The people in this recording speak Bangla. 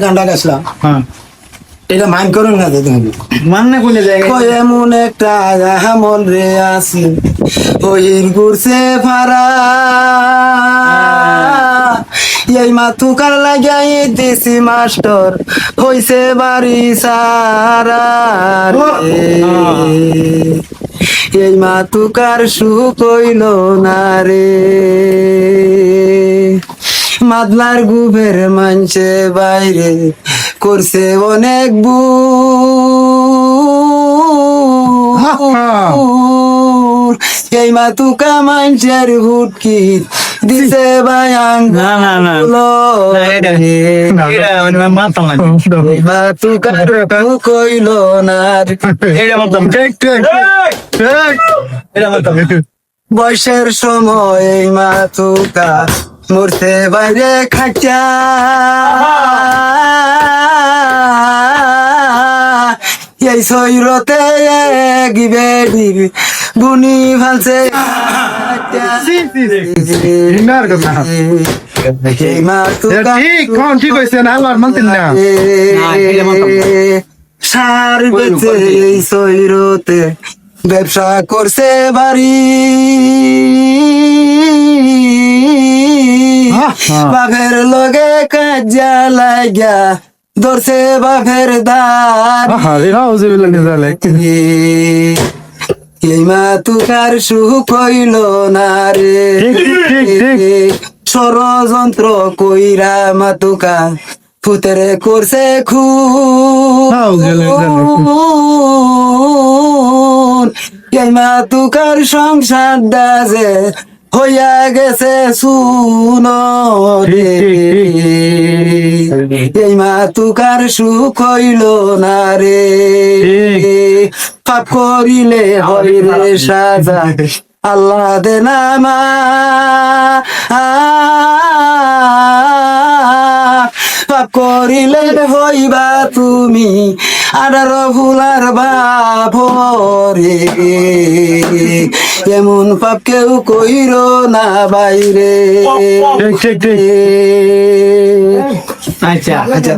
গানটা হ্যাঁ। এটা মাইন্ড করুন না তো তুমি। মানে কোনে জায়গায়? কই এমন একটা রে আসি ওইর গুরছে ফারা এই মাথুকার লাগাই দেশি মাস্টার হইছে বাড়ি সারা রে। এই মাতুকার সুখ হইল না রে। মাদলার গুভের মানছে বাইরে করছে অনেক বু। এই মাতুকা মানছের হুটকি দিছে বায়াং না না না। এটা মানে না। এটা মাতাম। ঠিক ঠিক ঠিক এটা মাতাম। বয়সের সময় এই মাতুকা মরতে বাইরে খাটা এই সৈরতে গিবেডির বুনি ভালছে। ঠিক হইছে না আল্লাহর মানতেন না। সার বেচে এই সৈরতে ব্যবসা করছে বাড়ি। বাঘের লগে কাজা লাগা ধরছে বাঘের দার আরে নাউজুবিল্লাহ নিজালে এই মা তুকার সুখ হইল না রে। ষড়যন্ত্র কইরা মাতুকা ফুতেরে করছে খুন। এই মাতুকার সংসার দাজে হইয়া গেছে শুন এই মা তুকার সুখ হইল না রে। পাপ করিলে হই রে সাজা। আল্লাহ দে নামা করিলে হইবা তুমি আর রহুলার বাভরে এমন পাপ কেউ কইর না বাইরে। আচ্ছা আচ্ছা